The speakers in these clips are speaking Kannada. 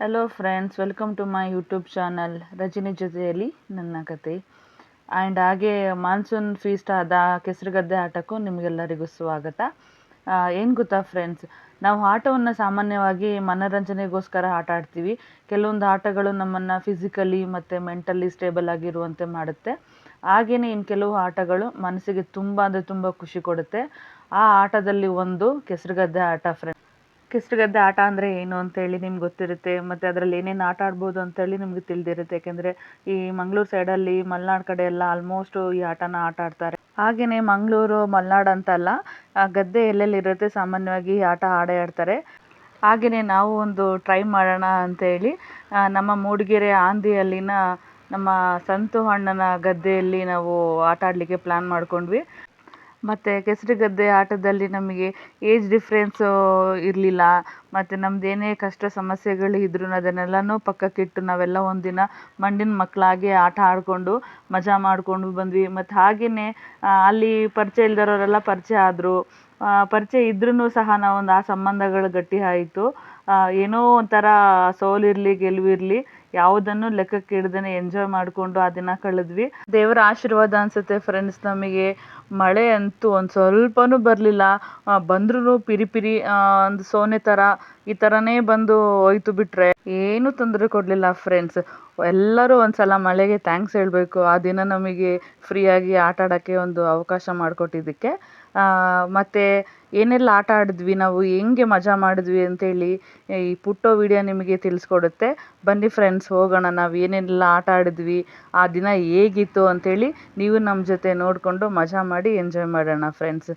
Hello friends welcome to my YouTube channel Rajani ಜೊತೆಯಲ್ಲಿ ನನ್ನ ಕತೆ. ಆ್ಯಂಡ್ ಹಾಗೆ ಮಾನ್ಸೂನ್ ಫೀಸ್ಟ್ ಆದ ಕೆಸರುಗದ್ದೆ ಆಟಕ್ಕೂ ನಿಮಗೆಲ್ಲರಿಗೂ ಸ್ವಾಗತ. ಏನು ಗೊತ್ತಾ ಫ್ರೆಂಡ್ಸ್ ನಾವು ಆಟವನ್ನು ಸಾಮಾನ್ಯವಾಗಿ ಮನೋರಂಜನೆಗೋಸ್ಕರ ಆಟ ಆಡ್ತೀವಿ. ಕೆಲವೊಂದು ಆಟಗಳು ನಮ್ಮನ್ನು ಫಿಸಿಕಲಿ ಮತ್ತು ಮೆಂಟಲಿ ಸ್ಟೇಬಲ್ ಆಗಿರುವಂತೆ ಮಾಡುತ್ತೆ. ಹಾಗೆಯೇ ಇನ್ನು ಕೆಲವು ಆಟಗಳು ಮನಸ್ಸಿಗೆ ತುಂಬ ಅಂದರೆ ತುಂಬ ಖುಷಿ ಕೊಡುತ್ತೆ. ಆ ಆಟದಲ್ಲಿ ಒಂದು ಕೆಸರುಗದ್ದೆ ಆಟ ಫ್ರೆಂಡ್ ಕೆಸರುಗದ್ದೆ ಆಟ ಅಂದರೆ ಏನು ಅಂತೇಳಿ ನಿಮ್ಗೆ ಗೊತ್ತಿರುತ್ತೆ, ಮತ್ತು ಅದರಲ್ಲಿ ಏನೇನು ಆಟ ಆಡ್ಬೋದು ಅಂತೇಳಿ ನಿಮ್ಗೆ ತಿಳಿದಿರುತ್ತೆ. ಯಾಕೆಂದರೆ ಈ ಮಂಗಳೂರು ಸೈಡಲ್ಲಿ ಮಲೆನಾಡು ಕಡೆ ಎಲ್ಲ ಆಲ್ಮೋಸ್ಟು ಈ ಆಟನ ಆಟ ಆಡ್ತಾರೆ. ಹಾಗೆಯೇ ಮಂಗಳೂರು, ಮಲೆನಾಡು ಅಂತಲ್ಲ ಗದ್ದೆ ಎಲ್ಲೆಲ್ಲಿರುತ್ತೆ ಸಾಮಾನ್ಯವಾಗಿ ಈ ಆಟ ಆಡೇ ಆಡ್ತಾರೆ. ಹಾಗೆಯೇ ನಾವು ಒಂದು ಟ್ರೈ ಮಾಡೋಣ ಅಂತೇಳಿ ನಮ್ಮ ಮೂಡಿಗೆರೆ ಆಂದಿಯಲ್ಲಿನ ನಮ್ಮ ಸಂತು ಅಣ್ಣನ ಗದ್ದೆಯಲ್ಲಿ ನಾವು ಆಟ ಆಡಲಿಕ್ಕೆ ಪ್ಲ್ಯಾನ್ ಮಾಡ್ಕೊಂಡ್ವಿ. ಮತ್ತು ಕೆಸರುಗದ್ದೆ ಆಟದಲ್ಲಿ ನಮಗೆ ಏಜ್ ಡಿಫ್ರೆನ್ಸು ಇರಲಿಲ್ಲ. ಮತ್ತು ಏನೇ ಕಷ್ಟ ಸಮಸ್ಯೆಗಳು ಇದ್ರೂ ಅದನ್ನೆಲ್ಲನೂ ಪಕ್ಕಕ್ಕಿಟ್ಟು ನಾವೆಲ್ಲ ಒಂದಿನ ಮಂಡಿನ ಮಕ್ಕಳಾಗಿ ಆಟ ಆಡಿಕೊಂಡು ಮಜಾ ಮಾಡಿಕೊಂಡು ಬಂದ್ವಿ. ಮತ್ತು ಹಾಗೆಯೇ ಅಲ್ಲಿ ಪರಿಚಯ ಇಲ್ದಿರೋರೆಲ್ಲ ಪರಿಚಯ ಆದರು. ಪರಿಚಯ ಇದ್ರೂ ಸಹ ನಾವೊಂದು ಆ ಸಂಬಂಧಗಳು ಗಟ್ಟಿ ಆಯಿತು. ಏನೋ ಒಂಥರ ಸೋಲಿರಲಿ ಗೆಲುವಿರಲಿ ಯಾವುದನ್ನು ಲೆಕ್ಕಕ್ಕೆ ಇಡ್ದೇನೆ ಎಂಜಾಯ್ ಮಾಡಿಕೊಂಡು ಆ ದಿನ ಕಳೆದ್ವಿ. ದೇವರ ಆಶೀರ್ವಾದ ಅನ್ಸುತ್ತೆ ಫ್ರೆಂಡ್ಸ್ ನಮಗೆ. ಮಳೆ ಅಂತೂ ಒಂದು ಸ್ವಲ್ಪನೂ ಬರಲಿಲ್ಲ. ಬಂದ್ರೂ ಪಿರಿ ಪಿರಿ ಒಂದು ಸೋನೆ ಥರ ಈ ಥರನೇ ಬಂದು ಹೋಯ್ತು ಬಿಟ್ಟರೆ ಏನೂ ತೊಂದರೆ ಕೊಡಲಿಲ್ಲ ಫ್ರೆಂಡ್ಸ್ ಎಲ್ಲರೂ ಒಂದ್ಸಲ ಮಳೆಗೆ ಥ್ಯಾಂಕ್ಸ್ ಹೇಳಬೇಕು. ಆ ದಿನ ನಮಗೆ ಫ್ರೀಯಾಗಿ ಆಟ ಆಡೋಕ್ಕೆ ಒಂದು ಅವಕಾಶ ಮಾಡಿಕೊಟ್ಟಿದ್ದಕ್ಕೆ. ಮತ್ತು ಏನೆಲ್ಲ ಆಟ ಆಡಿದ್ವಿ ನಾವು, ಹೆಂಗೆ ಮಜಾ ಮಾಡಿದ್ವಿ ಅಂತೇಳಿ ಈ ಪುಟ್ಟೋ ವಿಡಿಯೋ ನಿಮಗೆ ತಿಳಿಸ್ಕೊಡುತ್ತೆ. ಬನ್ನಿ ಫ್ರೆಂಡ್ಸ್ ಹೋಗೋಣ, ನಾವು ಏನೆಲ್ಲ ಆಟ ಆಡಿದ್ವಿ, ಆ ದಿನ ಹೇಗಿತ್ತು ಅಂತೇಳಿ ನೀವು ನಮ್ಮ ಜೊತೆ ನೋಡಿಕೊಂಡು ಮಜಾ ಮಾಡಿ ಎಂಜಾಯ್ ಮಾಡೋಣ ಫ್ರೆಂಡ್ಸ್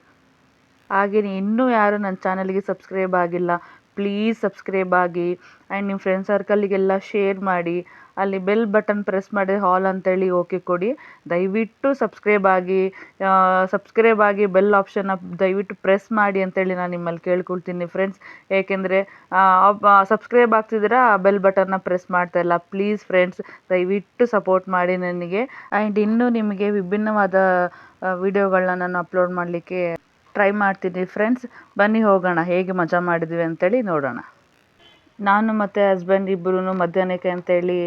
ಹಾಗೆಯೇ ಇನ್ನೂ ಯಾರು ನನ್ನ ಚಾನಲ್ಗೆ ಸಬ್ಸ್ಕ್ರೈಬ್ ಆಗಿಲ್ಲ ಪ್ಲೀಸ್ ಸಬ್ಸ್ಕ್ರೈಬ್ ಆಗಿ ಆ್ಯಂಡ್ ನಿಮ್ಮ ಫ್ರೆಂಡ್ ಸರ್ಕಲಿಗೆಲ್ಲ ಶೇರ್ ಮಾಡಿ ಅಲ್ಲಿ ಬೆಲ್ ಬಟನ್ ಪ್ರೆಸ್ ಮಾಡಿ ಹಾಲ್ ಅಂತೇಳಿ ಓಕೆ ಕೊಡಿ. ದಯವಿಟ್ಟು ಸಬ್ಸ್ಕ್ರೈಬ್ ಆಗಿ ಸಬ್ಸ್ಕ್ರೈಬ್ ಆಗಿ ಬೆಲ್ ಆಪ್ಷನ್ನ ದಯವಿಟ್ಟು ಪ್ರೆಸ್ ಮಾಡಿ ಅಂತೇಳಿ ನಾನು ನಿಮ್ಮಲ್ಲಿ ಕೇಳ್ಕೊಳ್ತೀನಿ ಫ್ರೆಂಡ್ಸ್ ಏಕೆಂದರೆ ಸಬ್ಸ್ಕ್ರೈಬ್ ಆಗ್ತಿದ್ದೀರಾ ಬೆಲ್ ಬಟನ್ನ ಪ್ರೆಸ್ ಮಾಡ್ತಾ ಇಲ್ಲ ಪ್ಲೀಸ್ ಫ್ರೆಂಡ್ಸ್ ದಯವಿಟ್ಟು ಸಪೋರ್ಟ್ ಮಾಡಿ ನನಗೆ. ಆ್ಯಂಡ್ ಇನ್ನೂ ನಿಮಗೆ ವಿಭಿನ್ನವಾದ ವಿಡಿಯೋಗಳನ್ನ ನಾನು ಅಪ್ಲೋಡ್ ಮಾಡಲಿಕ್ಕೆ ಟ್ರೈ ಮಾಡ್ತೀನಿ ಫ್ರೆಂಡ್ಸ್ ಬನ್ನಿ ಹೋಗೋಣ, ಹೇಗೆ ಮಜಾ ಮಾಡಿದ್ವಿ ಅಂತೇಳಿ ನೋಡೋಣ. ನಾನು ಮತ್ತು ಹಸ್ಬೆಂಡ್ ಇಬ್ಬರೂ ಮಧ್ಯಾಹ್ನಕ್ಕೆ ಅಂತೇಳಿ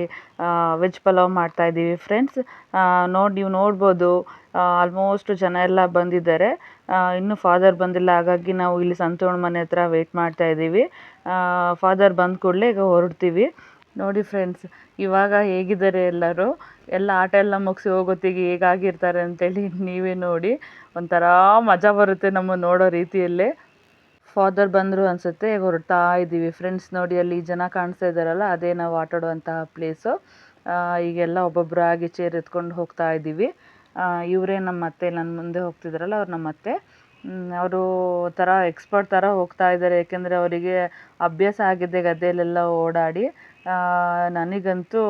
ವೆಜ್ ಪಲಾವ್ ಮಾಡ್ತಾ ಇದ್ದೀವಿ ಫ್ರೆಂಡ್ಸ್ ನೋಡಿ ನೀವು ನೋಡ್ಬೋದು ಆಲ್ಮೋಸ್ಟ್ ಜನ ಎಲ್ಲ ಬಂದಿದ್ದಾರೆ. ಇನ್ನೂ ಫಾದರ್ ಬಂದಿಲ್ಲ, ಹಾಗಾಗಿ ನಾವು ಇಲ್ಲಿ ಸಂತೋಣ ಮನೆ ಹತ್ರ ವೆಯ್ಟ್ ಮಾಡ್ತಾ ಇದ್ದೀವಿ. ಫಾದರ್ ಬಂದ ಕೂಡಲೇ ಈಗ ಹೊರಡ್ತೀವಿ. ನೋಡಿ ಫ್ರೆಂಡ್ಸ್ ಇವಾಗ ಹೇಗಿದ್ದಾರೆ ಎಲ್ಲರೂ? ಎಲ್ಲ ಆಟ ಎಲ್ಲ ಮುಗಿಸಿ ಹೋಗೋತ್ತಿಗೆ ಹೇಗಾಗಿರ್ತಾರೆ ಅಂತೇಳಿ ನೀವೇ ನೋಡಿ. ಒಂಥರ ಮಜಾ ಬರುತ್ತೆ ನಮ್ಮ ನೋಡೋ ರೀತಿಯಲ್ಲೇ. ಫಾದರ್ ಬಂದರು ಅನಿಸುತ್ತೆ, ಈಗ ಹೊರಡ್ತಾ ಇದ್ದೀವಿ ಫ್ರೆಂಡ್ಸ್ ನೋಡಿ ಅಲ್ಲಿ ಜನ ಕಾಣಿಸ್ತಾ ಇದ್ದಾರಲ್ಲ ಅದೇ ನಾವು ಆಟ ಆಡುವಂತಹ ಪ್ಲೇಸು ಈಗೆಲ್ಲ ಒಬ್ಬೊಬ್ಬರಾಗಿ ಚೇರ್ ಎತ್ಕೊಂಡು ಹೋಗ್ತಾ ಇದ್ದೀವಿ ಇವರೇ ನಮ್ಮ ಅತ್ತೆ ನನ್ನ ಮುಂದೆ ಹೋಗ್ತಿದ್ದಾರಲ್ಲ ಅವ್ರು ನಮ್ಮ ಅತ್ತೆ. ಅವರು ಥರ ಎಕ್ಸ್ಪರ್ಟ್ ಥರ ಹೋಗ್ತಾ ಇದ್ದಾರೆ ಏಕೆಂದರೆ ಅವರಿಗೆ ಅಭ್ಯಾಸ ಆಗಿದೆ ಗದ್ದೆಯಲ್ಲೆಲ್ಲ ಓಡಾಡಿ ನನಗಂತೂ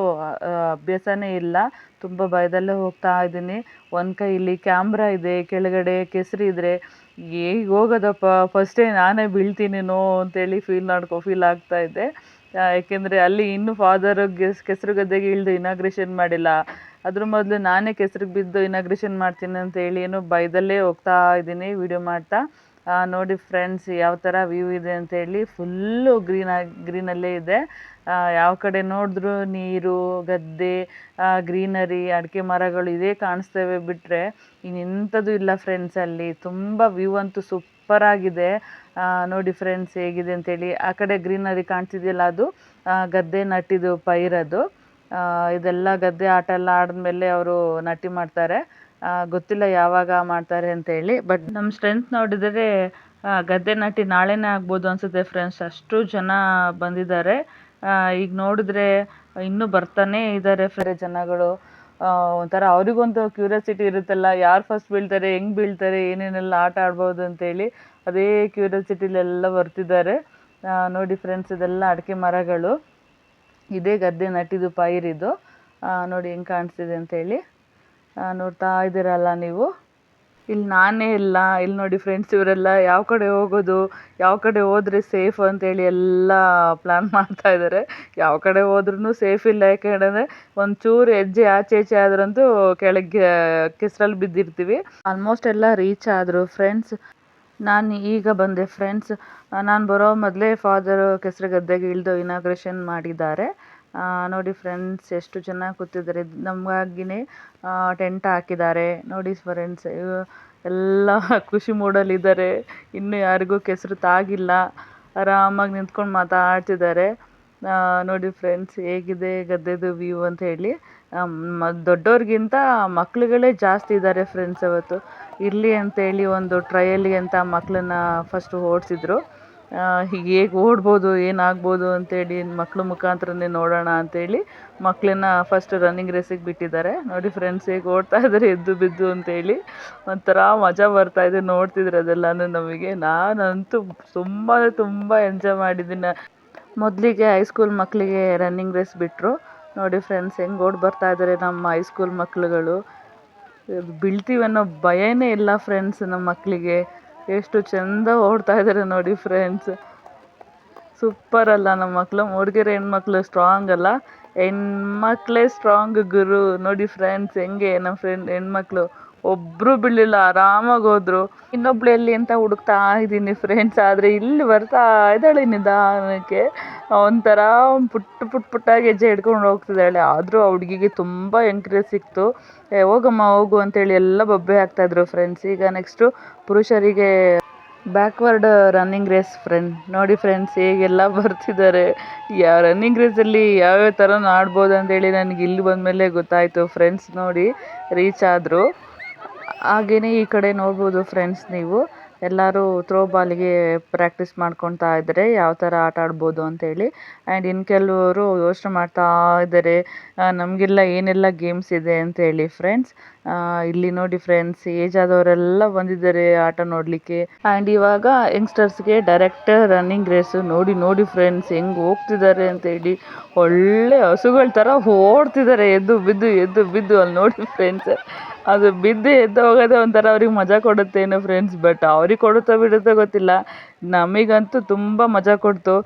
ಅಭ್ಯಾಸನೇ ಇಲ್ಲ. ತುಂಬ ಭಯದಲ್ಲೇ ಹೋಗ್ತಾ ಇದ್ದೀನಿ. ಒಂದು ಕೈಯಲ್ಲಿ ಕ್ಯಾಮ್ರಾ ಇದೆ, ಕೆಳಗಡೆ ಕೆಸರು ಇದ್ದರೆ ಹೇಗೆ ಹೋಗೋದಪ್ಪ? ಫಸ್ಟೇ ನಾನೇ ಬೀಳ್ತೀನೇನೋ ಅಂತೇಳಿ ಫೀಲ್ ಮಾಡ್ಕೊ ಫೀಲ್ ಆಗ್ತಾ ಇದೆ ಏಕೆಂದರೆ ಅಲ್ಲಿ ಇನ್ನೂ ಫಾದರ್ ಗೆಸ್ ಕೆಸರು ಗದ್ದೆಗೆ ಇಳಿದು ಇನಾಗ್ರೇಷನ್ ಮಾಡಿಲ್ಲ. ಅದ್ರ ಮೊದಲು ನಾನೇ ಕೆಸ್ರಿಗೆ ಬಿದ್ದು ಇನಾಗ್ರೇಷನ್ ಮಾಡ್ತೀನಿ ಅಂತೇಳಿ ಏನೋ ಭಯದಲ್ಲೇ ಹೋಗ್ತಾ ಇದ್ದೀನಿ ವಿಡಿಯೋ ಮಾಡ್ತಾ. ನೋಡಿ ಫ್ರೆಂಡ್ಸ್ ಯಾವ ಥರ ವ್ಯೂ ಇದೆ ಅಂತೇಳಿ ಫುಲ್ಲು ಗ್ರೀನಾಗಿ ಗ್ರೀನಲ್ಲೇ ಇದೆ. ಯಾವ ಕಡೆ ನೋಡಿದ್ರೂ ನೀರು, ಗದ್ದೆ ಗ್ರೀನರಿ ಅಡಿಕೆ ಮರಗಳು ಇದೇ ಕಾಣಿಸ್ತೇವೆ ಬಿಟ್ಟರೆ ಇನ್ನೆಂಥದ್ದು ಇಲ್ಲ ಫ್ರೆಂಡ್ಸ್ ಅಲ್ಲಿ. ತುಂಬ ವ್ಯೂ ಅಂತೂ ಸೂಪರಾಗಿದೆ ನೋಡಿ ಫ್ರೆಂಡ್ಸ್ ಹೇಗಿದೆ ಅಂತೇಳಿ ಆ ಕಡೆ ಗ್ರೀನರಿ ಕಾಣ್ತಿದೆಯಲ್ಲ ಅದು? ಗದ್ದೆ ನಟ್ಟಿದ್ದು ಪೈರದು ಇದೆಲ್ಲ ಗದ್ದೆ ಆಟ ಎಲ್ಲ ಆಡಿದ್ಮೇಲೆ ಅವರು ನಟ್ಟಿ ಮಾಡ್ತಾರೆ. ಗೊತ್ತಿಲ್ಲ ಯಾವಾಗ ಮಾಡ್ತಾರೆ ಅಂತ ಹೇಳಿ. ಬಟ್ ನಮ್ಮ ಸ್ಟ್ರೆಂತ್ ನೋಡಿದರೆ ಗದ್ದೆ ನಾಟಿ ನಾಳೆನೇ ಆಗ್ಬೋದು ಅನಿಸುತ್ತೆ ಫ್ರೆಂಡ್ಸ್ ಅಷ್ಟು ಜನ ಬಂದಿದ್ದಾರೆ. ಈಗ ನೋಡಿದ್ರೆ ಇನ್ನೂ ಬರ್ತಾನೆ ಇದ್ದಾರೆ ಫ್ರೆ ಜನಗಳು ಒಂಥರ ಅವರಿಗೊಂದು ಕ್ಯೂರಿಯಾಸಿಟಿ ಇರುತ್ತಲ್ಲ, ಯಾರು ಫಸ್ಟ್ ಬೀಳ್ತಾರೆ, ಹೆಂಗ್ ಬೀಳ್ತಾರೆ, ಏನೇನೆಲ್ಲ ಆಟ ಆಡ್ಬೋದು ಅಂತೇಳಿ ಅದೇ ಕ್ಯೂರಿಯಾಸಿಟಿಲೆಲ್ಲ ಬರ್ತಿದ್ದಾರೆ. ನೋಡಿ ಫ್ರೆಂಡ್ಸ್ ಇದೆಲ್ಲ ಅಡಿಕೆ ಮರಗಳು. ಇದೇ ಗದ್ದೆ ನಟ್ಟಿದ್ದು ಪೈರಿದು ನೋಡಿ ಹೆಂಗೆ ಕಾಣಿಸ್ತಿದೆ ಅಂತೇಳಿ ನೋಡ್ತಾ ಇದ್ದೀರಲ್ಲ ನೀವು? ಇಲ್ಲಿ ನಾನೇ ಇಲ್ಲ. ಇಲ್ಲಿ ನೋಡಿ ಫ್ರೆಂಡ್ಸ್ ಇವರೆಲ್ಲ ಯಾವ ಕಡೆ ಹೋಗೋದು, ಯಾವ ಕಡೆ ಹೋದ್ರೆ ಸೇಫ್ ಅಂತೇಳಿ ಎಲ್ಲ ಪ್ಲ್ಯಾನ್ ಮಾಡ್ತಾ ಇದ್ದಾರೆ. ಯಾವ ಕಡೆ ಹೋದ್ರೂ ಸೇಫ್ ಇಲ್ಲ. ಯಾಕೆ ಹೇಳಿದ್ರೆ ಒಂಚೂರು ಹೆಜ್ಜೆ ಆಚೆ ಈಚೆ ಆದ್ರಂತೂ ಕೆಳಗೆ, ಕೆಸರಲ್ಲಿ ಬಿದ್ದಿರ್ತೀವಿ. ಆಲ್ಮೋಸ್ಟ್ ಎಲ್ಲ ರೀಚ್ ಆದರು. ಫ್ರೆಂಡ್ಸ್ ನಾನು ಈಗ ಬಂದೆ. ಫ್ರೆಂಡ್ಸ್ ನಾನು ಬರೋ ಮೊದಲೇ ಫಾದರು ಕೆಸರು ಗದ್ದೆಗೆ ಇಳಿದು ಇನಾಗ್ರೇಷನ್ ಮಾಡಿದ್ದಾರೆ. ನೋಡಿ ಫ್ರೆಂಡ್ಸ್ ಎಷ್ಟು ಚೆನ್ನಾಗಿ ಕೂತಿದ್ದಾರೆ. ನಮಗಾಗಿನೇ ಟೆಂಟ್ ಹಾಕಿದ್ದಾರೆ. ನೋಡಿ ಫ್ರೆಂಡ್ಸ್ ಎಲ್ಲ ಖುಷಿ ಮೂಡಲ್ಲಿದ್ದಾರೆ. ಇನ್ನು ಯಾರಿಗೂ ಕೆಸರು ತಾಗಿಲ್ಲ. ಆರಾಮಾಗಿ ನಿಂತ್ಕೊಂಡು ಮಾತಾಡ್ತಿದ್ದಾರೆ. ನೋಡಿ ಫ್ರೆಂಡ್ಸ್ ಹೇಗಿದೆ ಗದ್ದೆದು ವ್ಯೂ ಅಂತ ಹೇಳಿ. ದೊಡ್ಡವ್ರಿಗಿಂತ ಮಕ್ಳುಗಳೇ ಜಾಸ್ತಿ ಇದ್ದಾರೆ ಫ್ರೆಂಡ್ಸ್ ಅವತ್ತು. ಇರಲಿ ಅಂತೇಳಿ ಒಂದು ಟ್ರಯಲಿಗೆ ಅಂತ ಮಕ್ಕಳನ್ನ ಫಸ್ಟ್ ಓಡಿಸಿದ್ರು. ಹೀಗೆ ಹೇಗೆ ಓಡ್ಬೋದು ಏನಾಗ್ಬೋದು ಅಂತೇಳಿ ಮಕ್ಳ ಮುಖಾಂತರನೇ ನೋಡೋಣ ಅಂತೇಳಿ ಮಕ್ಕಳನ್ನ ಫಸ್ಟ್ ರನ್ನಿಂಗ್ ರೇಸಿಗೆ ಬಿಟ್ಟಿದ್ದಾರೆ. ನೋಡಿ ಫ್ರೆಂಡ್ಸ್ ಹೇಗೆ ಓಡ್ತಾ ಇದ್ದಾರೆ ಎದ್ದು ಬಿದ್ದು ಅಂತೇಳಿ ಒಂಥರ ಮಜಾ ಬರ್ತಾ ಇದೆ ನೋಡ್ತಿದ್ರೆ ಅದೆಲ್ಲನೂ ನಮಗೆ. ನಾನಂತೂ ತುಂಬ ತುಂಬ ಎಂಜಾಯ್ ಮಾಡಿದ್ದೀನಿ ಮೊದಲಿಗೆ ಹೈಸ್ಕೂಲ್ ಮಕ್ಕಳಿಗೆ ರನ್ನಿಂಗ್ ರೇಸ್ ಬಿಟ್ಟರು ನೋಡಿ ಫ್ರೆಂಡ್ಸ್ ಹೆಂಗೆ ಓಡಿ ಬರ್ತಾ ಇದ್ದಾರೆ ನಮ್ಮ ಹೈಸ್ಕೂಲ್ ಮಕ್ಕಳುಗಳು ಬೀಳ್ತೀವಿ ಅನ್ನೋ ಭಯನೇ ಇಲ್ಲ ಫ್ರೆಂಡ್ಸ್ ನಮ್ಮ ಮಕ್ಕಳಿಗೆ ಎಷ್ಟು ಚಂದ ಓಡ್ತಾ ಇದ್ದಾರೆ ನೋಡಿ ಫ್ರೆಂಡ್ಸ್ ಸೂಪರ್ ಅಲ್ಲ ನಮ್ಮ ಮಕ್ಕಳು ಹುಡುಗಿರು ಹೆಣ್ಮಕ್ಳು ಸ್ಟ್ರಾಂಗ್ ಅಲ್ಲ. ಹೆಣ್ಮಕ್ಳೇ ಸ್ಟ್ರಾಂಗ್ ಗುರು. ನೋಡಿ ಫ್ರೆಂಡ್ಸ್ ಹೆಂಗೆ ನಮ್ಮ ಫ್ರೆಂಡ್ ಹೆಣ್ಮಕ್ಳು. ಒಬ್ಬರು ಬಿಡಲಿಲ್ಲ, ಆರಾಮಾಗಿ ಹೋದ್ರು. ಇನ್ನೊಬ್ಳು ಎಲ್ಲಿ ಅಂತ ಹುಡುಕ್ತಾ ಇದ್ದೀನಿ ಫ್ರೆಂಡ್ಸ್ ಆದರೆ ಇಲ್ಲಿ ಬರ್ತಾ ಇದ್ದಾಳೆ ನಿಧಾನಕ್ಕೆ. ಒಂಥರ ಪುಟ್ಟ ಪುಟ್ ಪುಟ್ಟಾಗಿ ಹೆಜ್ಜೆ ಹಿಡ್ಕೊಂಡು ಹೋಗ್ತಿದ್ದಾಳೆ. ಆದರೂ ಆ ಹುಡುಗಿಗೆ ತುಂಬ ಎಂಕರೇಜ್ ಸಿಕ್ತು. ಏ, ಹೋಗಮ್ಮ, ಹೋಗು ಅಂತೇಳಿ ಎಲ್ಲ ಬೊಬ್ಬೆ ಹಾಕ್ತಾಯಿದ್ರು ಫ್ರೆಂಡ್ಸ್ ಈಗ ನೆಕ್ಸ್ಟು ಪುರುಷರಿಗೆ ಬ್ಯಾಕ್ವರ್ಡ್ ರನ್ನಿಂಗ್ ರೇಸ್ ಫ್ರೆಂಡ್ ನೋಡಿ ಫ್ರೆಂಡ್ಸ್ ಹೇಗೆಲ್ಲ ಬರ್ತಿದ್ದಾರೆ. ಯಾವ ರನ್ನಿಂಗ್ ರೇಸಲ್ಲಿ ಯಾವ್ಯಾವ ಥರ ಆಡ್ಬೋದು ಅಂತೇಳಿ ನನಗೆ ಇಲ್ಲಿ ಬಂದಮೇಲೆ ಗೊತ್ತಾಯಿತು. ಫ್ರೆಂಡ್ಸ್ ನೋಡಿ ರೀಚ್ ಆದರು. ಹಾಗೆಯೇ ಈ ಕಡೆ ನೋಡ್ಬೋದು ಫ್ರೆಂಡ್ಸ್ ನೀವು. ಎಲ್ಲರೂ ಬಾಲಿಗೆ ಪ್ರಾಕ್ಟೀಸ್ ಮಾಡ್ಕೊತಾ ಇದ್ದಾರೆ ಯಾವ ಥರ ಆಟ ಆಡ್ಬೋದು ಅಂತೇಳಿ ಆ್ಯಂಡ್ ಇನ್ನು ಕೆಲವರು ಯೋಚನೆ ಮಾಡ್ತಾ ಇದ್ದಾರೆ ನಮಗೆಲ್ಲ ಏನೆಲ್ಲ ಗೇಮ್ಸ್ ಇದೆ ಅಂತೇಳಿ ಫ್ರೆಂಡ್ಸ್ ಇಲ್ಲಿ ನೋಡಿ ಫ್ರೆಂಡ್ಸ್ ಏಜ್ ಆದವರೆಲ್ಲ ಬಂದಿದ್ದಾರೆ ಆಟ ನೋಡಲಿಕ್ಕೆ. ಆ್ಯಂಡ್ ಇವಾಗ ಯಂಗ್ಸ್ಟರ್ಸ್ಗೆ ಡೈರೆಕ್ಟ್ ರನ್ನಿಂಗ್ ರೇಸು ನೋಡಿ ನೋಡಿ ಫ್ರೆಂಡ್ಸ್ ಹೆಂಗೆ ಹೋಗ್ತಿದ್ದಾರೆ ಅಂತೇಳಿ ಒಳ್ಳೆ ಹಸುಗಳ ಥರ ಓಡ್ತಿದ್ದಾರೆ, ಎದ್ದು ಬಿದ್ದು ಎದ್ದು ಬಿದ್ದು ಅಲ್ಲಿ ನೋಡಿ ಫ್ರೆಂಡ್ಸ್ ಅದು ಬಿದ್ದು ಎದ್ದು ಹೋಗೋದೇ ಒಂಥರ ಅವ್ರಿಗೆ ಮಜಾ ಕೊಡುತ್ತೇನೋ ಫ್ರೆಂಡ್ಸ್ ಬಟ್ ಅವ್ರಿಗೆ ಕೊಡುತ್ತೋ ಬಿಡುತ್ತೋ ಗೊತ್ತಿಲ್ಲ. ನಮಗಂತೂ ತುಂಬ ಮಜಾ ಕೊಡ್ತು.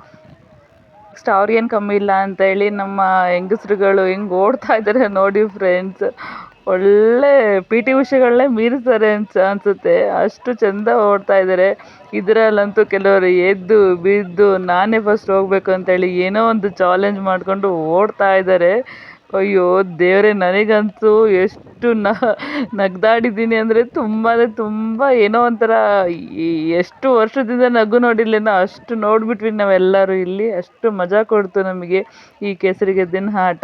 ನೆಕ್ಸ್ಟ್ ಅವ್ರಿಗೇನು ಕಮ್ಮಿ ಇಲ್ಲ ಅಂತ ಹೇಳಿ ನಮ್ಮ ಹೆಂಗಸ್ರುಗಳು ಹೆಂಗೆ ಓಡ್ತಾ ಇದ್ದಾರೆ ನೋಡಿ ಫ್ರೆಂಡ್ಸ್ ಒಳ್ಳೆ ಪಿ ಟಿ ಉಷೆಗಳನ್ನೇ ಮೀರಿಸ್ತಾರೆ ಅನ್ಸ ಅನಿಸುತ್ತೆ. ಅಷ್ಟು ಚೆಂದ ಓಡ್ತಾ ಇದ್ದಾರೆ ಇದರಲ್ಲಂತೂ ಕೆಲವರು ಎದ್ದು, ಬಿದ್ದು ನಾನೇ ಫಸ್ಟ್ ಹೋಗಬೇಕು ಅಂತೇಳಿ ಏನೋ ಒಂದು ಚಾಲೆಂಜ್ ಮಾಡಿಕೊಂಡು ಓಡ್ತಾ ಇದ್ದಾರೆ ಅಯ್ಯೋ, ದೇವರೇ, ನನಗಂತೂ ಎಷ್ಟು ನ, ನಗ್ದಾಡಿದ್ದೀನಿ ಅಂದರೆ ತುಂಬ ಅಂದರೆ ತುಂಬ ಏನೋ ಒಂಥರ ಎಷ್ಟು ವರ್ಷದಿಂದ ನಗು ನೋಡಿಲ್ಲೇನೋ ಅಷ್ಟು ನೋಡಿಬಿಟ್ವಿ ನಾವೆಲ್ಲರೂ ಇಲ್ಲಿ. ಅಷ್ಟು ಮಜಾ ಕೊಡ್ತು ನಮಗೆ ಈ ಕೇಸರಿ ಗೆದ್ದಿನ ಆಟ.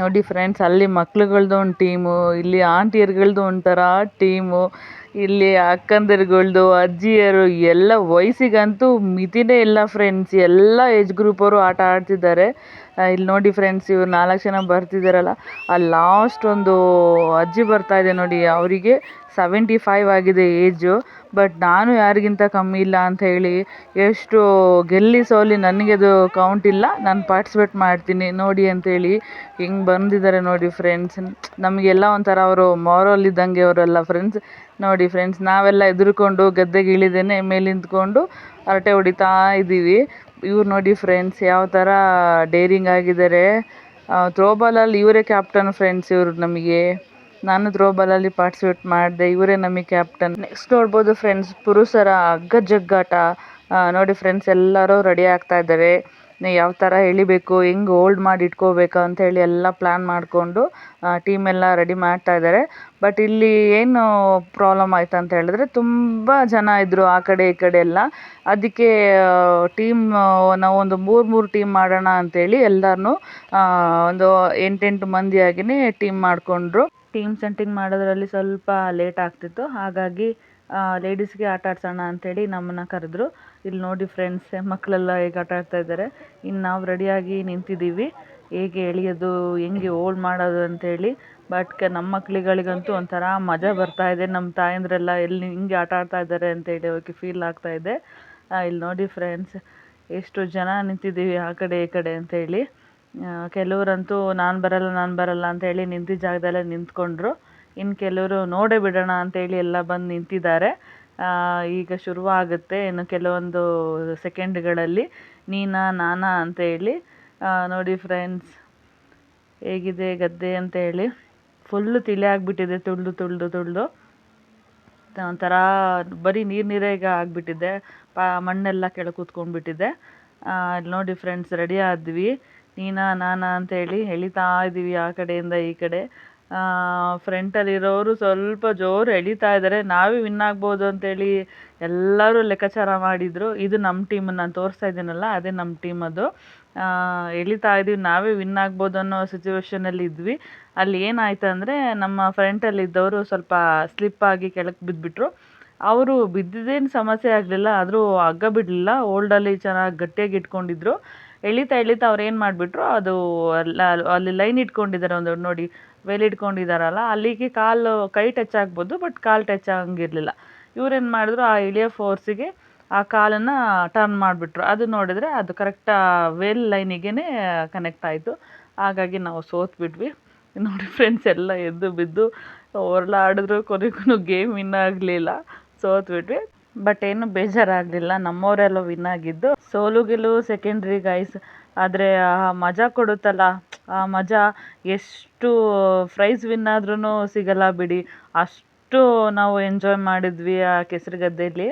ನೋಡಿ ಫ್ರೆಂಡ್ಸ್ ಅಲ್ಲಿ ಮಕ್ಳುಗಳ್ದು ಒಂದು ಟೀಮು ಇಲ್ಲಿ ಆಂಟಿಯರ್ಗಳ್ದು ಒಂಥರ ಟೀಮು ಇಲ್ಲಿ ಅಕ್ಕಂದಿರುಗಳ್ದು, ಅಜ್ಜಿಯರು, ಎಲ್ಲ ವಯಸ್ಸಿಗಂತೂ ಮಿತಿನೇ ಇಲ್ಲ ಫ್ರೆಂಡ್ಸ್ ಎಲ್ಲ ಏಜ್ ಗ್ರೂಪವರು ಆಟ ಆಡ್ತಿದ್ದಾರೆ. ಇಲ್ಲಿ ನೋಡಿ ಫ್ರೆಂಡ್ಸ್ ಇವ್ರು ನಾಲ್ಕು ಜನ ಬರ್ತಿದ್ದಾರಲ್ಲ ಆ ಲಾಸ್ಟ್ ಒಂದು ಅಜ್ಜಿ ಬರ್ತಾ ಇದೆ ನೋಡಿ, ಅವರಿಗೆ ಸೆವೆಂಟಿ ಫೈವ್ ಆಗಿದೆ ಏಜು ಬಟ್ ನಾನು ಯಾರಿಗಿಂತ ಕಮ್ಮಿ ಇಲ್ಲ ಅಂತ ಹೇಳಿ ಎಷ್ಟು ಗೆಲ್ಲಿ ಸೋಲಿ ನನಗೆ ಅದು ಕೌಂಟ್ ಇಲ್ಲ, ನಾನು ಪಾರ್ಟಿಸಿಪೇಟ್ ಮಾಡ್ತೀನಿ, ನೋಡಿ ಅಂತೇಳಿ ಹಿಂಗೆ ಬಂದಿದ್ದಾರೆ ನೋಡಿ ಫ್ರೆಂಡ್ಸ್ ನಮಗೆಲ್ಲ ಒಂಥರ ಅವರು ಮಾರಲ್ ಇದ್ದಂಗೆ ಅವರೆಲ್ಲ ಫ್ರೆಂಡ್ಸ್ ನೋಡಿ ಫ್ರೆಂಡ್ಸ್ ನಾವೆಲ್ಲ ಎದುರುಕೊಂಡು ಗದ್ದೆಗೆ ಇಳಿದೇನೆ ಮೇಲೆ ನಿಂತ್ಕೊಂಡು ಹರಟೆ ಹೊಡಿತಾ ಇದ್ದೀವಿ. ಇವ್ರು ನೋಡಿ ಫ್ರೆಂಡ್ಸ್ ಯಾವ ಥರ ಡೇರಿಂಗ್ ಆಗಿದ್ದಾರೆ. ಥ್ರೋಬಾಲಲ್ಲಿ ಇವರೇ ಕ್ಯಾಪ್ಟನ್ ಫ್ರೆಂಡ್ಸ್ ಇವರು ನಮಗೆ. ನಾನು ಥ್ರೋಬಾಲಲ್ಲಿ ಪಾರ್ಟಿಸಿಪೇಟ್ ಮಾಡಿದೆ, ಇವರೇ ನಮಗೆ ಕ್ಯಾಪ್ಟನ್ ನೆಕ್ಸ್ಟ್ ನೋಡ್ಬೋದು ಫ್ರೆಂಡ್ಸ್ ಪುರುಷರ ಹಗ್ಗ ಜಗ್ಗಾಟ ನೋಡಿ ಫ್ರೆಂಡ್ಸ್ ಎಲ್ಲರೂ ರೆಡಿ ಆಗ್ತಾ ಇದ್ದಾರೆ. ಯಾವ ಥರ ಎಳಿಬೇಕು, ಹೆಂಗ್ ಹೋಲ್ಡ್ ಮಾಡಿ ಇಟ್ಕೋಬೇಕು ಅಂತ ಹೇಳಿ ಎಲ್ಲ ಪ್ಲ್ಯಾನ್ ಮಾಡಿಕೊಂಡು ಟೀಮ್ ಎಲ್ಲ ರೆಡಿ ಮಾಡ್ತಾ ಇದ್ದಾರೆ ಬಟ್ ಇಲ್ಲಿ ಏನು ಪ್ರಾಬ್ಲಮ್ ಆಯ್ತು ಅಂತ ಹೇಳಿದ್ರೆ ತುಂಬ ಜನ ಇದ್ದರು ಆ ಕಡೆ ಈ ಕಡೆ ಎಲ್ಲ. ಅದಕ್ಕೆ ಟೀಮ್ ನಾವು ಒಂದು ಮೂರು ಮೂರು ಟೀಮ್ ಮಾಡೋಣ ಅಂತೇಳಿ ಎಲ್ಲರನ್ನೂ ಒಂದು ಎಂಟೆಂಟು ಮಂದಿಯಾಗಿಯೇ ಟೀಮ್ ಮಾಡಿಕೊಂಡ್ರು. ಟೀಮ್ ಸೆಟ್ಟಿಂಗ್ ಮಾಡೋದ್ರಲ್ಲಿ ಸ್ವಲ್ಪ ಲೇಟ್ ಆಗ್ತಿತ್ತು. ಹಾಗಾಗಿ ಲೇಡೀಸ್ಗೆ ಆಟ ಆಡ್ಸೋಣ ಅಂತೇಳಿ ನಮ್ಮನ್ನ ಕರೆದ್ರು. ಇಲ್ಲಿ ನೋಡಿ ಫ್ರೆಂಡ್ಸ್ ಮಕ್ಕಳೆಲ್ಲ ಹೇಗೆ ಆಟ ಆಡ್ತಾ ಇದ್ದಾರೆ. ಇನ್ನು ನಾವು ರೆಡಿಯಾಗಿ ನಿಂತಿದ್ದೀವಿ. ಹೇಗೆ ಎಳೆಯೋದು, ಹೆಂಗೆ ಹೋಲ್ಡ್ ಮಾಡೋದು ಅಂತೇಳಿ. ಬಟ್ ನಮ್ಮ ಮಕ್ಳುಗಳಿಗಂತೂ ಒಂಥರ ಮಜಾ ಬರ್ತಾ ಇದೆ. ನಮ್ಮ ತಾಯಂದಿರೆಲ್ಲ ಎಲ್ಲಿ ಹಿಂಗೆ ಆಟ ಆಡ್ತಾ ಇದ್ದಾರೆ ಅಂತೇಳಿ ಅವಕ್ಕೆ ಫೀಲ್ ಆಗ್ತಾ ಇದೆ. ಇಲ್ಲಿ ನೋಡಿ ಫ್ರೆಂಡ್ಸ್ ಎಷ್ಟು ಜನ ನಿಂತಿದ್ದೀವಿ ಆ ಕಡೆ ಈ ಕಡೆ ಅಂತೇಳಿ. ಕೆಲವರಂತೂ ನಾನು ಬರಲ್ಲ ನಾನು ಬರಲ್ಲ ಅಂತೇಳಿ ನಿಂತಿದ್ದ ಜಾಗದಲ್ಲೇ ನಿಂತ್ಕೊಂಡ್ರು. ಇನ್ನು ಕೆಲವರು ನೋಡೇ ಬಿಡೋಣ ಅಂತೇಳಿ ಎಲ್ಲ ಬಂದು ನಿಂತಿದ್ದಾರೆ. ಈಗ ಶುರುವಾಗುತ್ತೆ. ಇನ್ನು ಕೆಲವೊಂದು ಸೆಕೆಂಡ್ಗಳಲ್ಲಿ ನೀನಾ, ನಾನಾ ಅಂತ ಹೇಳಿ ನೋಡಿ ಫ್ರೆಂಡ್ಸ್, ಹೇಗಿದೆ ಗದ್ದೆ ಅಂತೇಳಿ ಫುಲ್ಲು ತಿಳಿ ಆಗಿಬಿಟ್ಟಿದೆ, ತುಳಿದು ತುಳಿದು ತುಳಿದು. ಒಂಥರ ಬರೀ ನೀರು ನೀರಾಗ ಆಗಿಬಿಟ್ಟಿದೆ. ಪಾ, ಮಣ್ಣೆಲ್ಲ ಕೆಳಗೆ ಕೂತ್ಕೊಂಡ್ಬಿಟ್ಟಿದೆ. ನೋಡಿ ಫ್ರೆಂಡ್ಸ್ ರೆಡಿ ಆದ್ವಿ. ನೀನಾ, ನಾನಾ ಅಂತೇಳಿ ಎಳಿತಾ ಇದ್ದೀವಿ ಆ ಕಡೆಯಿಂದ ಈ ಕಡೆ. ಫ್ರಂಟಲ್ಲಿರೋರು ಸ್ವಲ್ಪ ಜೋರು ಎಳಿತಾ ಇದ್ದಾರೆ ನಾವೇ ವಿನ್ ಆಗ್ಬೋದು ಅಂತೇಳಿ ಎಲ್ಲರೂ ಲೆಕ್ಕಾಚಾರ ಮಾಡಿದರು. ಇದು ನಮ್ಮ ಟೀಮ್ ನಾನು ತೋರಿಸ್ತಾ ಇದ್ದೀನಲ್ಲ, ಅದೇ ನಮ್ಮ ಟೀಮ್ ಅದು. ಎಳಿತಾ ಇದ್ದೀವಿ ನಾವೇ ವಿನ್ ಆಗ್ಬೋದು ಅನ್ನೋ ಸಿಚುವೇಶನಲ್ಲಿ ಇದ್ವಿ. ಅಲ್ಲಿ ಏನಾಯ್ತು ಅಂದರೆ ನಮ್ಮ ಫ್ರಂಟಲ್ಲಿದ್ದವರು ಸ್ವಲ್ಪ ಸ್ಲಿಪ್ ಆಗಿ ಕೆಳಗೆ ಬಿದ್ದುಬಿಟ್ರು ಅವರು ಬಿದ್ದಿದ್ದೇನು ಸಮಸ್ಯೆ ಆಗಲಿಲ್ಲ, ಆದರೂ ಹಗ್ಗ ಬಿಡಲಿಲ್ಲ. ಓಲ್ಡಲ್ಲಿ ಚೆನ್ನಾಗಿ ಗಟ್ಟಿಯಾಗಿ ಇಟ್ಕೊಂಡಿದ್ರು. ಎಳಿತಾ ಎಳಿತಾ ಅವ್ರು ಏನು ಮಾಡಿಬಿಟ್ರು, ಅದು ಅಲ್ಲಿ ಲೈನ್ ಇಟ್ಕೊಂಡಿದ್ದಾರೆ ಒಂದು ನೋಡಿ. ವೇಲ್ ಇಟ್ಕೊಂಡಿದಾರಲ್ಲ ಅಲ್ಲಿಗೆ ಕಾಲು ಕೈ ಟಚ್ ಆಗ್ಬೋದು ಬಟ್ ಕಾಲು ಟಚ್ ಆಗಂಗಿರಲಿಲ್ಲ. ಇವ್ರೇನು ಮಾಡಿದ್ರು, ಆ ಇಳಿಯೋ ಫೋರ್ಸಿಗೆ ಆ ಕಾಲನ್ನು ಟರ್ನ್ ಮಾಡಿಬಿಟ್ರು. ಅದು ನೋಡಿದರೆ ಅದು ಕರೆಕ್ಟ್ ವೇಲ್ ಲೈನಿಗೆ ಕನೆಕ್ಟ್ ಆಯಿತು. ಹಾಗಾಗಿ ನಾವು ಸೋತ್ಬಿಟ್ವಿ ನೋಡಿ ಫ್ರೆಂಡ್ಸ್ ಎಲ್ಲ ಎದ್ದು ಬಿದ್ದು ಹೊರಳಾಡಿದ್ರು ಕೊನೆಗೂ ಗೇಮ್ ವಿನ್ ಆಗಲಿಲ್ಲ ಸೋತ್ಬಿಟ್ವಿ ಬಟ್ ಏನು ಬೇಜಾರಾಗಲಿಲ್ಲ, ನಮ್ಮವರೆಲ್ಲ ವಿನ್ ಆಗಿದ್ದು. ಸೋಲು ಗೆಲುವು ಸೆಕೆಂಡ್ರಿ ಗೈಸ್ ಆದರೆ ಮಜಾ ಕೊಡುತ್ತಲ್ಲ. ಆ ಮಜಾ ಎಷ್ಟು ಪ್ರೈಸ್ ವಿನ್ ಆದ್ರೂ ಸಿಗಲ್ಲ ಬಿಡಿ. ಅಷ್ಟು ನಾವು ಎಂಜಾಯ್ ಮಾಡಿದ್ವಿ ಆ ಕೆಸರು ಗದ್ದೆಯಲ್ಲಿ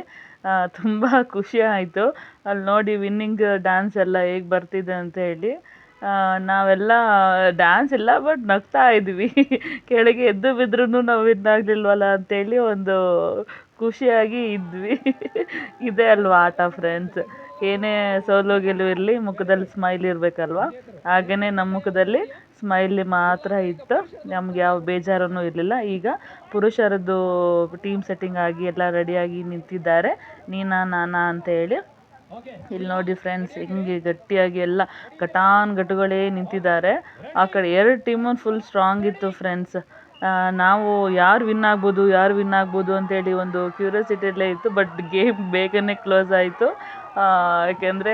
ತುಂಬ ಖುಷಿ ಆಯಿತು. ಅಲ್ಲಿ ನೋಡಿ ವಿನ್ನಿಂಗ್ ಡ್ಯಾನ್ಸ್ ಎಲ್ಲ ಹೇಗೆ ಬರ್ತಿದೆ ಅಂತ ಹೇಳಿ. ನಾವೆಲ್ಲ ಡ್ಯಾನ್ಸ್ ಇಲ್ಲ ಬಟ್ ನಗ್ತಾ ಇದ್ವಿ. ಕೆಳಗೆ ಎದ್ದು ಬಿದ್ರೂ ನಾವು ವಿನ್ ಆಗಲಿಲ್ವಲ್ಲ ಅಂತೇಳಿ ಒಂದು ಖುಷಿಯಾಗಿ ಇದ್ವಿ. ಇದೆ ಅಲ್ವಾ ಆಟ, ಫ್ರೆಂಡ್ಸ್? ಏನೇ ಸೋಲು ಗೆಲುವು ಇರಲಿ, ಮುಖದಲ್ಲಿ ಸ್ಮೈಲ್ ಇರಬೇಕಲ್ವ? ಹಾಗೆಯೇ ನಮ್ಮ ಮುಖದಲ್ಲಿ ಸ್ಮೈಲ್ ಮಾತ್ರ ಇತ್ತು. ನಮ್ಗೆ ಯಾವ ಬೇಜಾರೂ ಇರಲಿಲ್ಲ. ಈಗ ಪುರುಷರದ್ದು ಟೀಮ್ ಸೆಟ್ಟಿಂಗ್ ಆಗಿ ಎಲ್ಲ ರೆಡಿಯಾಗಿ ನಿಂತಿದ್ದಾರೆ. ನೀನಾ, ನಾನಾ ಅಂತ ಹೇಳಿ. ಇಲ್ಲಿ ನೋಡಿ ಫ್ರೆಂಡ್ಸ್ ಹಿಂಗೆ ಗಟ್ಟಿಯಾಗಿ ಎಲ್ಲ ಘಟಾನ್ ಗಟ್ಟುಗಳೇ ನಿಂತಿದ್ದಾರೆ. ಆ ಕಡೆ ಎರಡು ಟೀಮು ಫುಲ್ ಸ್ಟ್ರಾಂಗ್ ಇತ್ತು ಫ್ರೆಂಡ್ಸ್ ನಾವು ಯಾರು ವಿನ್ ಆಗ್ಬೋದು, ಯಾರು ವಿನ್ ಆಗ್ಬೋದು ಅಂತೇಳಿ ಒಂದು ಕ್ಯೂರಿಯಾಸಿಟಿಯಲ್ಲೇ ಇತ್ತು ಬಟ್ ಗೇಮ್ ಬೇಗನೆ ಕ್ಲೋಸ್ ಆಯಿತು. ಯಾಕೆಂದರೆ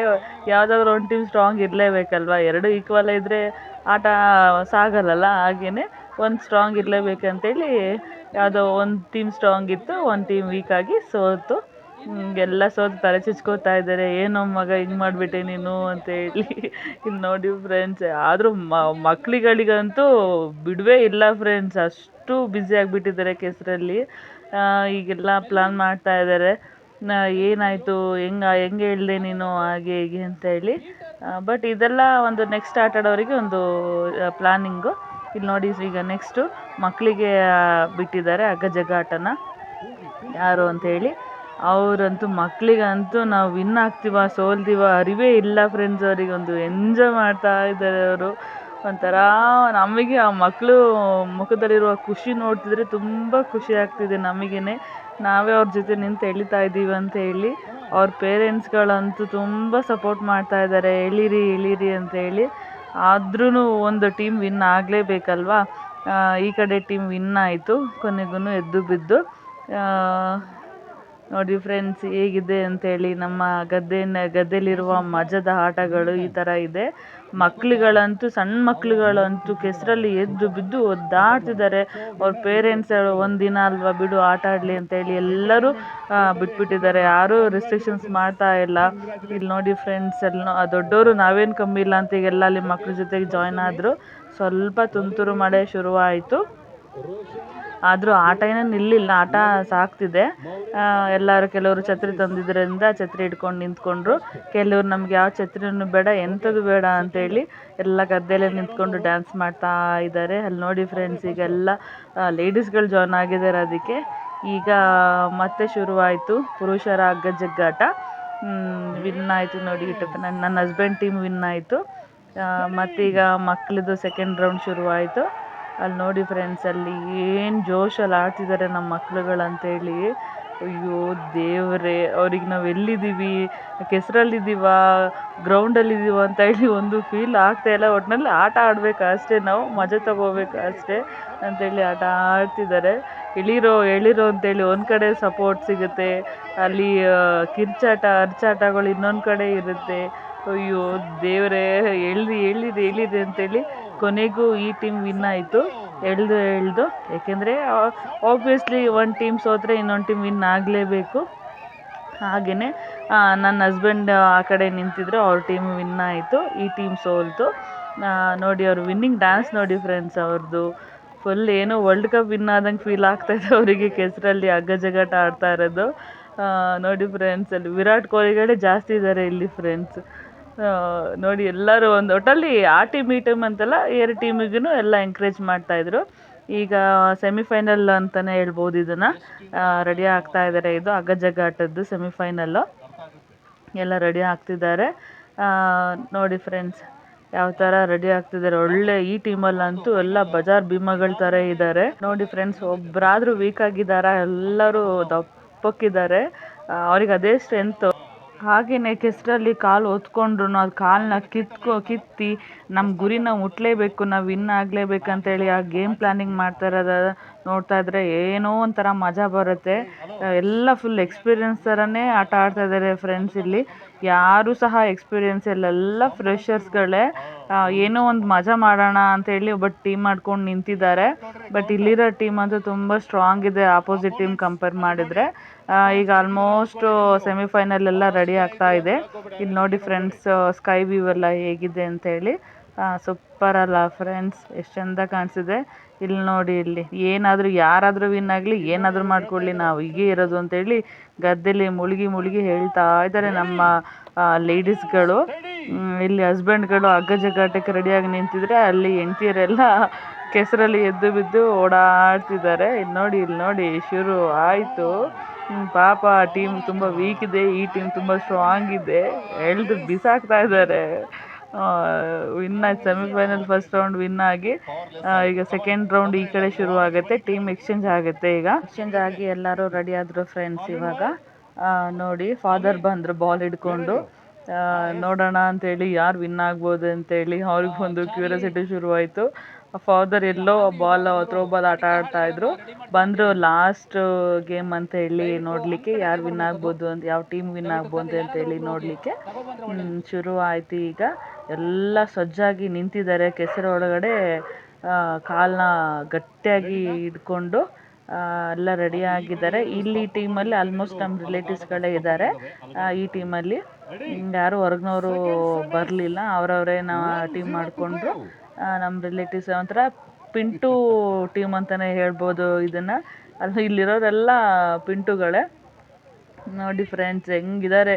ಯಾವುದಾದ್ರು ಒಂದು ಟೀಮ್ ಸ್ಟ್ರಾಂಗ್ ಇರಲೇಬೇಕಲ್ವ? ಎರಡು ಈಕ್ವಲ್ ಇದ್ದರೆ ಆಟ ಸಾಗಲ್ಲಲ್ಲ? ಹಾಗೆಯೇ ಒಂದು ಸ್ಟ್ರಾಂಗ್ ಇರಲೇಬೇಕಂತೇಳಿ ಯಾವುದೋ ಒಂದು ಟೀಮ್ ಸ್ಟ್ರಾಂಗ್ ಇತ್ತು, ಒಂದು ಟೀಮ್ ಆಗಿ ಸೋತು. ಎಲ್ಲ ಸೋತು ತಲೆ ಚುಚ್ಕೋತಾ ಇದ್ದಾರೆ. ಏನೋ ಮಗ ಹಿಂಗೆ ಮಾಡಿಬಿಟ್ಟೆ ನೀನು ಅಂತೇಳಿ ಇಲ್ಲಿ ನೋಡಿ ಫ್ರೆಂಡ್ಸ್ ಆದರೂ ಮಕ್ಕಳುಗಳಿಗಂತೂ ಬಿಡುವೇ ಇಲ್ಲ ಫ್ರೆಂಡ್ಸ್ ಅಷ್ಟು ಬ್ಯುಸಿ ಆಗಿಬಿಟ್ಟಿದ್ದಾರೆ ಕೆಸರಲ್ಲಿ ಈಗೆಲ್ಲ ಪ್ಲ್ಯಾನ್ ಮಾಡ್ತಾ ಇದ್ದಾರೆ. ಏನಾಯಿತು, ಹೆಂಗೆ ಹೆಂಗೆ ಹೇಳ್ದೆ ನೀನು, ಹಾಗೆ, ಹೀಗೆ ಅಂತ ಹೇಳಿ. ಬಟ್ ಇದೆಲ್ಲ ಒಂದು ನೆಕ್ಸ್ಟ್ ಆಟ ಆಡೋರಿಗೆ ಒಂದು ಪ್ಲಾನಿಂಗು ಇಲ್ಲಿ ನೋಡಿ ಈಗ ನೆಕ್ಸ್ಟು ಮಕ್ಕಳಿಗೆ ಬಿಟ್ಟಿದ್ದಾರೆ ಅಗ್ಗ ಜಗ್ಗ ಆಟನ ಯಾರು ಅಂತೇಳಿ ಅವರಂತೂ ಮಕ್ಕಳಿಗಂತೂ ನಾವು ವಿನ್ ಆಗ್ತೀವ, ಸೋಲ್ತೀವ, ಅರಿವೇ ಇಲ್ಲ ಫ್ರೆಂಡ್ಸ್ ಅವರಿಗೆ. ಒಂದು ಎಂಜಾಯ್ ಮಾಡ್ತಾ ಇದ್ದಾರೆ ಅವರು. ಒಂಥರ ನಮಗೆ ಆ ಮಕ್ಕಳು ಮುಖದಲ್ಲಿರುವ ಖುಷಿ ನೋಡ್ತಿದ್ರೆ ತುಂಬ ಖುಷಿ ಆಗ್ತಿದೆ ನಮಗೇನೆ. ನಾವೇ ಅವ್ರ ಜೊತೆ ನಿಂತು ಎಳೀತಾ ಇದ್ದೀವಿ ಅಂತ ಹೇಳಿ, ಅವ್ರ ಪೇರೆಂಟ್ಸ್ಗಳಂತೂ ತುಂಬ ಸಪೋರ್ಟ್ ಮಾಡ್ತಾ ಇದ್ದಾರೆ. ಎಳೀರಿ ಎಳೀರಿ ಅಂತ ಹೇಳಿ. ಆದ್ರೂ ಒಂದು ಟೀಮ್ ವಿನ್ ಆಗಲೇಬೇಕಲ್ವಾ? ಈ ಕಡೆ ಟೀಮ್ ವಿನ್ ಆಯಿತು. ಕೊನೆಗೂ ಎದ್ದು ಬಿದ್ದು. ನೋಡಿ ಫ್ರೆಂಡ್ಸ್ ಹೇಗಿದೆ ಅಂತೇಳಿ ನಮ್ಮ ಗದ್ದೆನ ಗದ್ದೆಯಲ್ಲಿರುವ ಮಜದ ಆಟಗಳು ಈ ಥರ ಇದೆ. ಮಕ್ಳುಗಳಂತೂ, ಸಣ್ಣ ಮಕ್ಳುಗಳಂತೂ ಕೆಸರಲ್ಲಿ ಎದ್ದು ಬಿದ್ದು ಒದ್ದಾಡ್ತಿದ್ದಾರೆ. ಅವ್ರ ಪೇರೆಂಟ್ಸ್ ಒಂದಿನ ದಿನ ಅಲ್ವಾ ಬಿಡು, ಆಟ ಆಡಲಿ ಅಂತೇಳಿ ಎಲ್ಲರೂ ಬಿಟ್ಬಿಟ್ಟಿದ್ದಾರೆ. ಯಾರೂ ರೆಸ್ಟ್ರಿಕ್ಷನ್ಸ್ ಮಾಡ್ತಾ ಇಲ್ಲ. ಇಲ್ಲಿ ನೋಡಿ ಫ್ರೆಂಡ್ಸ್ ಎಲ್ಲ ದೊಡ್ಡವರು ನಾವೇನು ಕಮ್ಮಿ ಇಲ್ಲ ಅಂತ ಈಗೆಲ್ಲ ಅಲ್ಲಿ ಮಕ್ಳ ಜೊತೆಗೆ ಜಾಯ್ನ್ ಆದರು. ಸ್ವಲ್ಪ ತುಂತುರು ಮಳೆ ಶುರುವಾಯಿತು. ಆದರೂ ಆಟ ಏನೂ ನಿಲ್ಲಿಲ್ಲ, ಆಟ ಸಾಕ್ತಿದೆ. ಎಲ್ಲರೂ ಕೆಲವರು ಛತ್ರಿ ತಂದಿದ್ದರಿಂದ ಛತ್ರಿ ಹಿಡ್ಕೊಂಡು ನಿಂತ್ಕೊಂಡ್ರು. ಕೆಲವ್ರು ನಮ್ಗೆ ಯಾವ ಛತ್ರಿನೂ ಬೇಡ, ಎಂಥದ್ದು ಬೇಡ ಅಂತೇಳಿ ಎಲ್ಲ ಗದ್ದೆಯಲ್ಲೇ ನಿಂತ್ಕೊಂಡು ಡ್ಯಾನ್ಸ್ ಮಾಡ್ತಾ ಇದ್ದಾರೆ. ಅಲ್ಲಿ ನೋಡಿ ಫ್ರೆಂಡ್ಸ್ ಈಗ ಎಲ್ಲ ಲೇಡೀಸ್ಗಳು ಜಾಯ್ನ್ ಆಗಿದ್ದಾರೆ ಅದಕ್ಕೆ. ಈಗ ಮತ್ತೆ ಶುರುವಾಯಿತು ಪುರುಷರ ಹಗ್ಗ ಜಗ್ಗಾಟ. ವಿನ್ ಆಯಿತು ನೋಡಿ ನನ್ನ ನನ್ನ ಹಸ್ಬೆಂಡ್ ಟೀಮ್ ವಿನ್ ಆಯಿತು. ಮತ್ತೀಗ ಮಕ್ಕಳದು ಸೆಕೆಂಡ್ ರೌಂಡ್ ಶುರುವಾಯಿತು. ಅಲ್ಲಿ ನೋಡಿ ಫ್ರೆಂಡ್ಸ್ ಅಲ್ಲಿ ಏನು ಜೋಶಲ್ಲಿ ಆಡ್ತಿದ್ದಾರೆ ನಮ್ಮ ಮಕ್ಳುಗಳಂತೇಳಿ ಅಯ್ಯೋ ದೇವರೇ, ಅವ್ರಿಗೆ ನಾವು ಎಲ್ಲಿದ್ದೀವಿ? ಕೆಸರಲ್ಲಿದ್ದೀವ? ಗ್ರೌಂಡಲ್ಲಿದ್ದೀವ ಅಂತ ಹೇಳಿ ಒಂದು ಫೀಲ್ ಆಗ್ತಾಯಿಲ್ಲ ಒಟ್ಟಿನಲ್ಲಿ ಆಟ ಆಡಬೇಕು ಅಷ್ಟೇ, ನಾವು ಮಜಾ ತಗೋಬೇಕು ಅಷ್ಟೇ ಅಂತೇಳಿ ಆಟ ಆಡ್ತಿದ್ದಾರೆ ಎಳೀರೋ ಎಳೀರೋ ಅಂತೇಳಿ ಒಂದು ಕಡೆ ಸಪೋರ್ಟ್ ಸಿಗುತ್ತೆ. ಅಲ್ಲಿ ಕಿರ್ಚಾಟ, ಅರ್ಚಾಟಗಳು ಇನ್ನೊಂದು ಕಡೆ ಇರುತ್ತೆ. ಅಯ್ಯೋ ದೇವರೇ, ಎಳ್ರಿ, ಎಳೀರಿ ಎಳೀರಿ ಅಂತೇಳಿ ಕೊನೆಗೂ ಈ ಟೀಮ್ ವಿನ್ ಆಯಿತು. ಎಳ್ದು ಎಳ್ದು ಏಕೆಂದರೆ ಆಬ್ವಿಯಸ್ಲಿ ಒಂದು ಟೀಮ್ ಸೋತರೆ ಇನ್ನೊಂದು ಟೀಮ್ ವಿನ್ ಆಗಲೇಬೇಕು. ಹಾಗೆಯೇ ನನ್ನ ಹಸ್ಬೆಂಡ್ ಆ, ಕಡೆ ನಿಂತಿದ್ರು ಅವ್ರ ಟೀಮ್ ವಿನ್ ಆಯಿತು. ಈ ಟೀಮ್ ಸೋಲ್ತು. ನೋಡಿ ಅವ್ರ ವಿನ್ನಿಂಗ್ ಡ್ಯಾನ್ಸ್ ನೋಡಿ ಫ್ರೆಂಡ್ಸ್ ಅವ್ರದ್ದು ಫುಲ್ ಏನೋ ವರ್ಲ್ಡ್ ಕಪ್ ವಿನ್ ಆದಂಗೆ ಫೀಲ್ ಆಗ್ತಾಯಿದೆ ಅವರಿಗೆ ಕೆಸರಲ್ಲಿ ಹಗ್ಗ ಜಗಟ ಆಡ್ತಾ ಇರೋದು. ನೋಡಿ ಫ್ರೆಂಡ್ಸ್ ಅಲ್ಲಿ. ವಿರಾಟ್ ಕೊಹ್ಲಿಗಳೇ ಜಾಸ್ತಿ ಇದ್ದಾರೆ ಇಲ್ಲಿ ಫ್ರೆಂಡ್ಸ್ ನೋಡಿ, ಎಲ್ಲರೂ ಒಂದು ಒಟ್ಟಲ್ಲಿ ಆ ಟೀಮ್ ಈ ಟೀಮ್ ಅಂತಲ್ಲ ಎರಡು ಟೀಮಿಗೂ ಎಲ್ಲ ಎಂಕರೇಜ್ ಮಾಡ್ತಾ ಇದ್ರು. ಈಗ ಸೆಮಿಫೈನಲ್ ಅಂತಾನೆ ಹೇಳ್ಬೋದು ಇದನ್ನ. ರೆಡಿ ಆಗ್ತಾ ಇದ್ದಾರೆ ಇದು ಹಗ್ಗ ಆಟದ್ದು ಸೆಮಿಫೈನಲ್ಲು ಎಲ್ಲ ರೆಡಿ ಆಗ್ತಿದ್ದಾರೆ. ನೋಡಿ ಫ್ರೆಂಡ್ಸ್ ಯಾವ ಥರ ರೆಡಿ ಆಗ್ತಿದ್ದಾರೆ. ಒಳ್ಳೆ ಈ ಟೀಮಲ್ಲಂತೂ ಎಲ್ಲ ಬಜಾರ್ ಭೀಮಗಳ ಥರ ಇದ್ದಾರೆ ನೋಡಿ ಫ್ರೆಂಡ್ಸ್ ಒಬ್ಬರಾದ್ರೂ ವೀಕ್ ಆಗಿದ್ದಾರಾ? ಎಲ್ಲರೂ ದಪ್ಪಕ್ಕಿದ್ದಾರೆ. ಅವ್ರಿಗೆ ಅದೇ ಸ್ಟ್ರೆಂತು ಹಾಗೆಯೇ ಕೆಸರಲ್ಲಿ ಕಾಲು ಹೊತ್ಕೊಂಡ್ರು ಅದು ಕಾಲನ್ನ ಕಿತ್ಕೊ, ಕಿತ್ತಿ ನಮ್ಮ ಗುರಿನ ಮುಟ್ಟಲೇಬೇಕು ನಾವು ವಿನ್ ಹೇಳಿ ಆ ಗೇಮ್ ಪ್ಲಾನಿಂಗ್ ಮಾಡ್ತಾ ಇರೋದು ನೋಡ್ತಾ ಇದ್ರೆ ಏನೋ ಒಂಥರ ಮಜಾ ಬರುತ್ತೆ. ಎಲ್ಲ ಫುಲ್ ಎಕ್ಸ್ಪೀರಿಯನ್ಸ್ ಥರನೇ ಆಟ ಆಡ್ತಾ ಇದ್ದಾರೆ ಫ್ರೆಂಡ್ಸ್ ಇಲ್ಲಿ. ಯಾರೂ ಸಹ ಎಕ್ಸ್ಪೀರಿಯನ್ಸ್ ಇಲ್ಲ ಎಲ್ಲ ಫ್ರೆಷರ್ಸ್ಗಳೇ ಏನೋ ಒಂದು ಮಜಾ ಮಾಡೋಣ ಅಂತ ಹೇಳಿ ಒಬ್ಬ ಟೀಮ್ ಮಾಡ್ಕೊಂಡು ನಿಂತಿದ್ದಾರೆ. ಬಟ್ ಇಲ್ಲಿರೋ ಟೀಮ್ ಅಂತೂ ತುಂಬ ಸ್ಟ್ರಾಂಗ್ ಇದೆ ಆಪೋಸಿಟ್ ಟೀಮ್ ಕಂಪೇರ್ ಮಾಡಿದ್ರೆ. ಈಗ ಆಲ್ಮೋಸ್ಟ್ ಸೆಮಿಫೈನಲ್ ಎಲ್ಲ ರೆಡಿ ಆಗ್ತಾ ಇದೆ. ಇಲ್ಲಿ ನೋಡಿ ಫ್ರೆಂಡ್ಸ್ ಸ್ಕೈ ವ್ಯೂ ಎಲ್ಲ ಹೇಗಿದೆ ಅಂತೇಳಿ ಸೂಪರ್ ಅಲ್ಲ ಫ್ರೆಂಡ್ಸ್ ಎಷ್ಟು ಚಂದ ಕಾಣಿಸಿದೆ. ಇಲ್ಲಿ ನೋಡಿ ಇಲ್ಲಿ. ಏನಾದರೂ ಯಾರಾದರೂ ವಿನ್ ಆಗಲಿ, ಏನಾದರೂ ಮಾಡ್ಕೊಳ್ಳಿ ನಾವು. ಹೀಗೆ ಇರೋದು ಅಂತೇಳಿ ಗದ್ದೆಲಿ ಮುಳುಗಿ ಮುಳುಗಿ ಹೇಳ್ತಾ ಇದ್ದಾರೆ ನಮ್ಮ ಲೇಡೀಸ್ಗಳು ಇಲ್ಲಿ ಹಸ್ಬೆಂಡ್ಗಳು ಹಗ್ಗ ಜಗ್ಗಾಟಕ್ಕೆ ರೆಡಿಯಾಗಿ ನಿಂತಿದ್ರೆ ಅಲ್ಲಿ ಹೆಂಡ್ತಿಯರೆಲ್ಲ ಕೆಸರಲ್ಲಿ ಎದ್ದು ಬಿದ್ದು ಓಡಾಡ್ತಿದ್ದಾರೆ. ಇಲ್ಲಿ ನೋಡಿ ಇಲ್ಲಿ ನೋಡಿ, ಶುರು ಆಯಿತು. ಪಾಪ ಟೀಮ್ ತುಂಬ ವೀಕ್ ಇದೆ. ಈ ಟೀಮ್ ತುಂಬ ಸ್ಟ್ರಾಂಗ್ ಇದೆ. ಎಳ್ದು ಬಿಸಾಕ್ತಾ ಇದ್ದಾರೆ. ವಿನ್ ಆಗಿ ಸೆಮಿಫೈನಲ್ ಫಸ್ಟ್ ರೌಂಡ್ ವಿನ್ ಆಗಿ ಈಗ ಸೆಕೆಂಡ್ ರೌಂಡ್ ಈ ಕಡೆ ಶುರು ಆಗುತ್ತೆ. ಟೀಮ್ ಎಕ್ಸ್ಚೇಂಜ್ ಆಗುತ್ತೆ ಈಗ. ಎಕ್ಸ್ಚೇಂಜ್ ಆಗಿ ಎಲ್ಲರೂ ರೆಡಿ ಆದ್ರು ಫ್ರೆಂಡ್ಸ್ ಇವಾಗ. ನೋಡಿ ಫಾದರ್ ಬಂದರು ಬಾಲ್ ಹಿಡ್ಕೊಂಡು. ನೋಡೋಣ ಅಂತೇಳಿ ಯಾರು ವಿನ್ ಆಗ್ಬೋದು ಅಂತೇಳಿ ಅವ್ರಿಗೆ ಒಂದು ಕ್ಯೂರಿಯಾಸಿಟಿ ಶುರುವಾಯಿತು. ಫಾದರ್ ಎಲ್ಲೋ ಬಾಲ್ ಥ್ರೋ ಬಾಲ್ ಆಟ ಆಡ್ತಾ ಇದ್ರು. ಬಂದ್ರು ಲಾಸ್ಟ್ ಗೇಮ್ ಅಂತ ಹೇಳಿ ನೋಡಲಿಕ್ಕೆ, ಯಾರು ವಿನ್ ಆಗ್ಬೋದು ಅಂತ, ಯಾವ ಟೀಮ್ ವಿನ್ ಆಗ್ಬೋದು ಅಂತ ಹೇಳಿ ನೋಡಲಿಕ್ಕೆ. ಶುರು ಆಯ್ತು ಈಗ. ಎಲ್ಲ ಸಜ್ಜಾಗಿ ನಿಂತಿದ್ದಾರೆ. ಕೆಸರು ಒಳಗಡೆ ಕಾಲನ್ನ ಗಟ್ಟಿಯಾಗಿ ಇಟ್ಕೊಂಡು ಎಲ್ಲ ರೆಡಿ ಆಗಿದ್ದಾರೆ. ಇಲ್ಲಿ ಟೀಮಲ್ಲಿ ಆಲ್ಮೋಸ್ಟ್ ನಮ್ಮ ರಿಲೇಟಿವ್ಸ್ಗಳೇ ಇದ್ದಾರೆ. ಈ ಟೀಮಲ್ಲಿ ಯಾರು ಹೊರಗಿನವರು ಬರಲಿಲ್ಲ. ಅವರವರೇ ನಾವು ಟೀಮ್ ಮಾಡಿಕೊಂಡ್ರು. ನಮ್ಮ ರಿಲೇಟಿವ್ಸ್ ಒಂಥರ ಪಿಂಟು ಟೀಮ್ ಅಂತಲೇ ಹೇಳ್ಬೋದು ಇದನ್ನು. ಅದು ಇಲ್ಲಿರೋರೆಲ್ಲ ಪಿಂಟುಗಳೇ. ನೋಡಿ ಫ್ರೆಂಡ್ಸ್ ಹೆಂಗಿದ್ದಾರೆ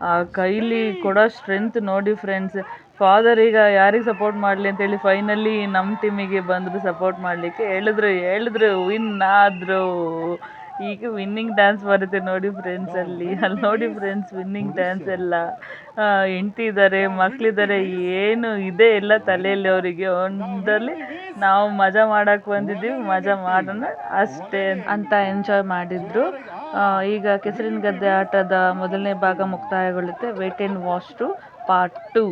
ಆ, ಕೈಲಿ ಕೊಡೋ ಸ್ಟ್ರೆಂತ್ ನೋಡಿ ಫ್ರೆಂಡ್ಸ್ ಫಾದರ್ ಈಗ ಯಾರಿಗೆ ಸಪೋರ್ಟ್ ಮಾಡಲಿ ಅಂತೇಳಿ ಫೈನಲಿ ನಮ್ಮ ಟೀಮಿಗೆ ಬಂದರು ಸಪೋರ್ಟ್ ಮಾಡಲಿಕ್ಕೆ ಹೇಳಿದ್ರು ಹೇಳಿದ್ರು ವಿನ್ ಆದರು. ಈಗ ವಿನ್ನಿಂಗ್ ಡ್ಯಾನ್ಸ್ ಬರುತ್ತೆ ನೋಡಿ ಫ್ರೆಂಡ್ಸ್ ಅಲ್ಲಿ. ಅಲ್ಲಿ ನೋಡಿ ಫ್ರೆಂಡ್ಸ್ ವಿನ್ನಿಂಗ್ ಡ್ಯಾನ್ಸ್ ಎಲ್ಲ. ಹೆಂಡ್ತಿ ಇದ್ದಾರೆ ಮಕ್ಳಿದ್ದಾರೆ ಏನು ಇದೆ ಎಲ್ಲ ತಲೆಯಲ್ಲಿ ಅವರಿಗೆ. ಒಂದಲ್ಲಿ ನಾವು ಮಜಾ ಮಾಡಕ್ಕೆ ಬಂದಿದ್ದೀವಿ ಮಜಾ ಮಾಡೋಣ ಅಷ್ಟೇ ಅಂತ ಎಂಜಾಯ್ ಮಾಡಿದ್ರು. ಈಗ ಕೆಸರಿನ ಗದ್ದೆ ಆಟದ ಮೊದಲನೇ ಭಾಗ ಮುಕ್ತಾಯಗೊಳ್ಳುತ್ತೆ. Wait and watch to part two